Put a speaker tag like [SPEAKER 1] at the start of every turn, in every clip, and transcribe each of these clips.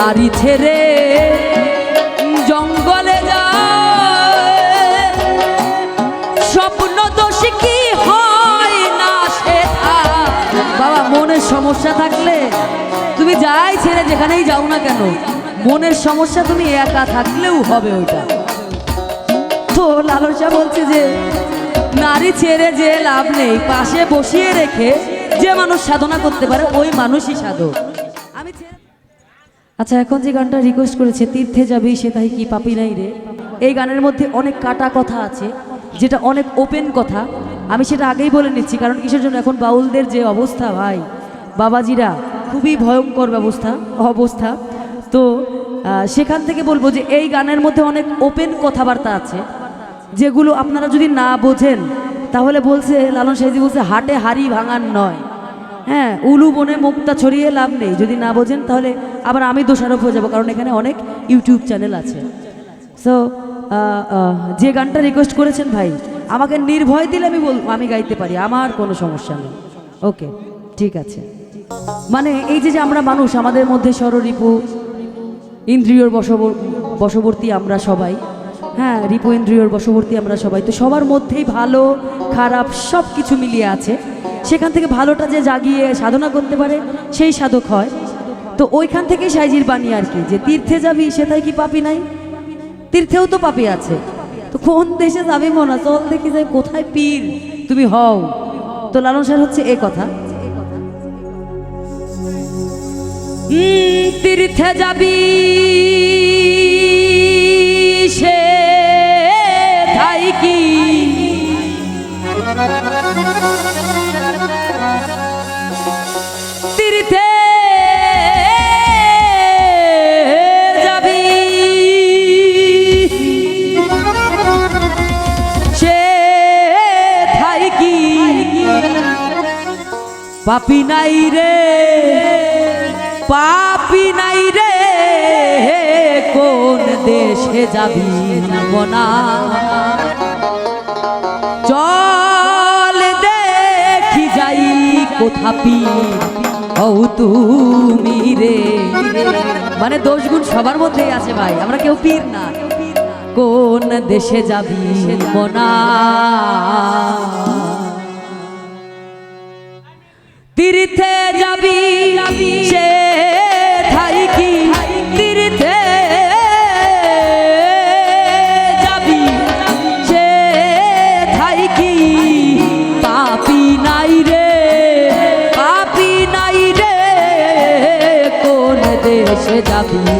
[SPEAKER 1] নারী ছেড়ে জঙ্গলে স্বপ্ন দোষ কি হয় না সেটা বাবা, মনের সমস্যা থাকলে তুমি যাই ছেড়ে যেখানেই যাও না কেন, মনের সমস্যা তুমি একা থাকলেও হবে ওইটা। তো লালসা বলছে যে, নারী ছেড়ে যে লাভ নেই, পাশে বসিয়ে রেখে যে মানুষ সাধনা করতে পারে, ওই মানুষই সাধক। আচ্ছা এখন যে গানটা রিকোয়েস্ট করেছে, তীর্থে যাবি সে তাই কি পাপি নাই রে? এই গানের মধ্যে অনেক কাটা কথা আছে, যেটা অনেক ওপেন কথা। আমি সেটা আগেই বলে নিচ্ছি, কারণ কিসের জন্য? এখন বাউলদের যে অবস্থা, ভাই, বাবাজিরা, খুবই ভয়ঙ্কর ব্যবস্থা, অবস্থা। তো সেখান থেকে বলব যে এই গানের মধ্যে অনেক ওপেন কথাবার্তা আছে, যেগুলো আপনারা যদি না বোঝেন, তাহলে বলছে, লালন সাহেজি বলছে, হাটে হাড়ি ভাঙান নয়। হ্যাঁ উলু বনে মুক্তা ছড়িয়ে লাভ নেই। যদি না বোঝেন, তাহলে আবার আমি দোষারোপ হয়ে যাব, কারণ এখানে অনেক ইউটিউব চ্যানেল আছে। সো যে গানটা রিকোয়েস্ট করেছেন ভাই, আমাকে নির্ভয় দিলে আমি বল, আমি গাইতে পারি, আমার কোনো সমস্যা নেই। ওকে ঠিক আছে। মানে এই যে যে আমরা মানুষ, আমাদের মধ্যে স্বররিপু, ইন্দ্রিয়র বশবর বশবর্তী আমরা সবাই। হ্যাঁ রিপু, ইন্দ্রিয়র বশবর্তী আমরা সবাই। তো সবার মধ্যেই ভালো, খারাপ সব কিছু মিলিয়ে আছে। সেখান থেকে ভালোটা যে জাগিয়ে সাধনা করতে পারে, সেই সাধক হয়। তো ওইখান থেকেই সাইজির বাণী আর কি, যে তীর্থে যাবি সেটাই কি পাপি নাই? তীর্থেও তো পাপি আছে। তো কোন দেশে যাবি মনা? চল দেখি যে কোথায় পীর তুমি হও। তো লালন স্যার হচ্ছে এ কথা। তীর্থে যাবি পাপি নাই রে, পাপি নাই রে, কোন দেশে যাবি মনা চল দেখি যাই কোথাপি ও তুমি রে। মানে দোষ গুণ সবার মধ্যেই আছে ভাই, আমরা কেউ পীর না। কোন দেশে যাবি মনা তীর্থে যাবি, সে থাইকি তীর্থে যাবি, সে থাইকি পাপি নাই রে, পাপি নাই রে, কোন দেশে যাবি?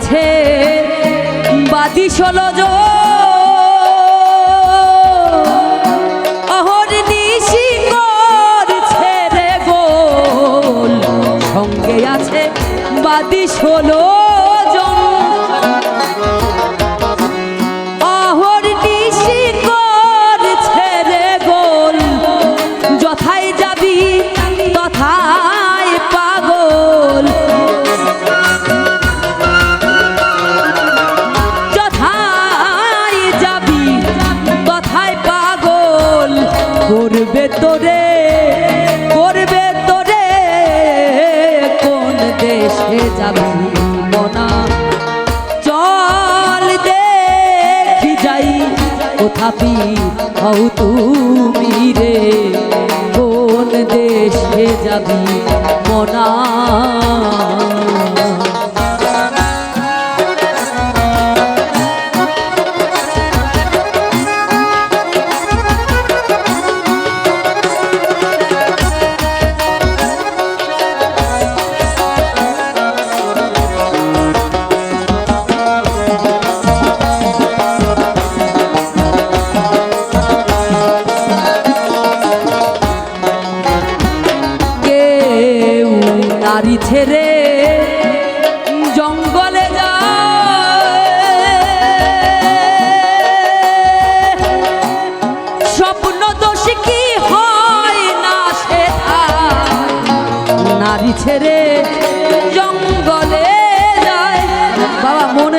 [SPEAKER 1] আছে। বাদি ষোলো অহর নিশি সঙ্গে আছে বাদি ষোলো দেশে যাবি মনা। চল দেখি যাই কোথাপি হও তুমি রে? কোন দেশে যাবি মনা?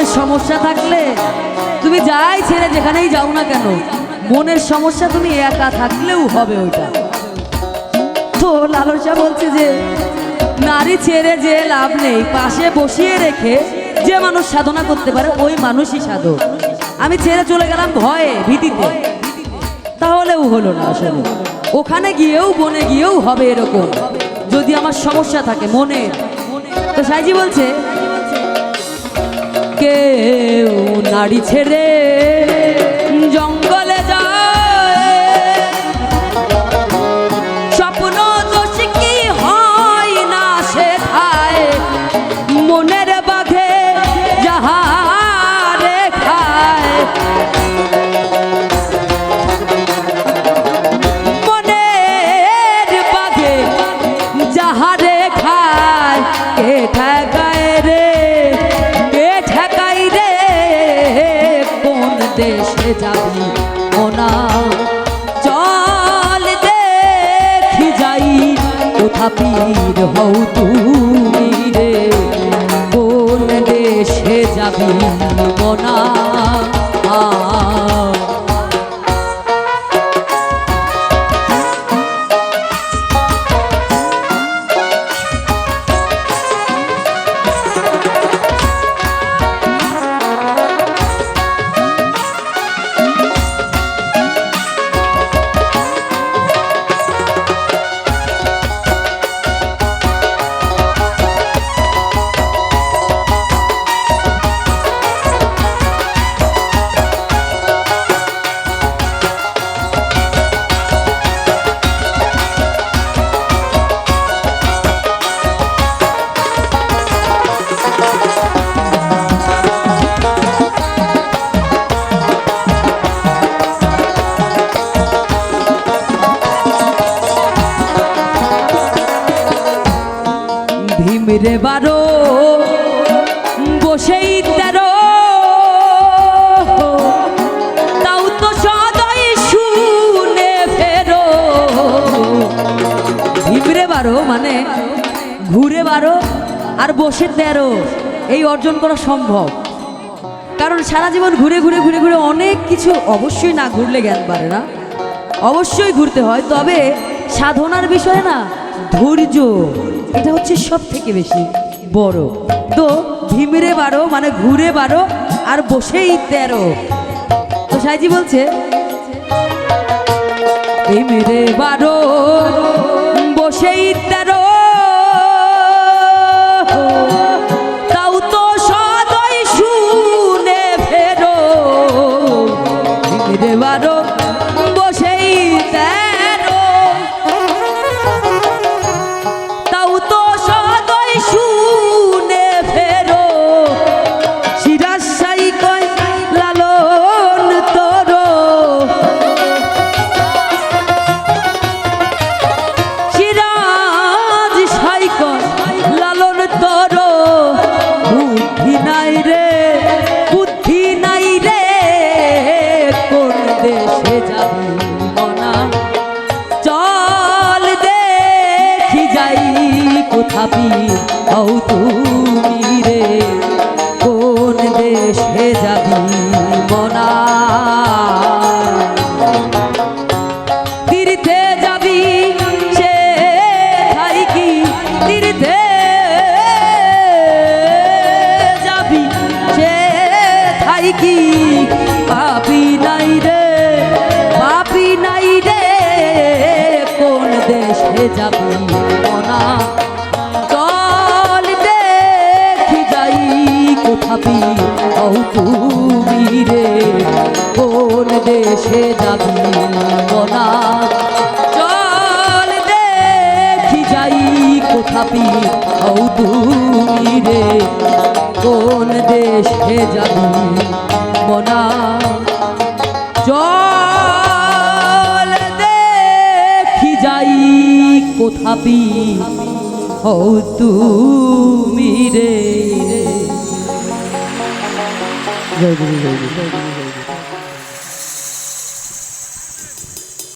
[SPEAKER 1] মনের সমস্যা থাকলে তুমি যাই ছেড়ে যেখানেই যাও না কেন, মনের সমস্যা তুমি একা থাকলেও হবে ওইটা। তো লালসা বলছে যে, নারী ছেড়ে যে লাভ নেই, পাশে বসিয়ে রেখে যে মানুষ সাধনা করতে পারে, ওই মানুষই সাধক। আমি ছেড়ে চলে গেলাম ভয়ে, ভীতিতে। তাহলেও হলো না আসলে। ওখানে গিয়েও, বনে গিয়েও হবে এরকম। যদি আমার সমস্যা থাকে মনে তো সাইজি বলছে কেউ নারী ছেড়ে জঙ্গলে যায়। স্বপ্ন দোষ কি হয় না শেখায় মনের বাঘে যাহারে খায়। মনের বাঘে যাহারে খায়, কে ঠেকায় হও তুমি রে কোন দেশে যাবি মোনা? ভীমরে বারো, বসেই তেরো। তাও তো সদয় শুনে ফেরো। ভীমরে বারো মানে ঘুরে বারো আর বসে তেরো, এই অর্জন করা সম্ভব। কারণ সারা জীবন ঘুরে ঘুরে ঘুরে ঘুরে অনেক কিছু অবশ্যই না ঘুরলে জ্ঞান পারে না। অবশ্যই ঘুরতে হয়, তবে সাধনার বিষয় না, ধৈর্য। এটা হচ্ছে সব থেকে বেশি বড়। তো ভিমরে বারো মানে ঘুরে বারো, আর বসেই তেরো। তো সাইজি বলছে, ভিমরে বারো, বসেই তেরো। ও তুমি রে কোন দেশে যাবি মনা চল দেখি যাই কোথাবি ও তুমি রে কোন দেশে যাবি মনা চল দেখি যাই কোথাবি হও তুমি রে 对对对对对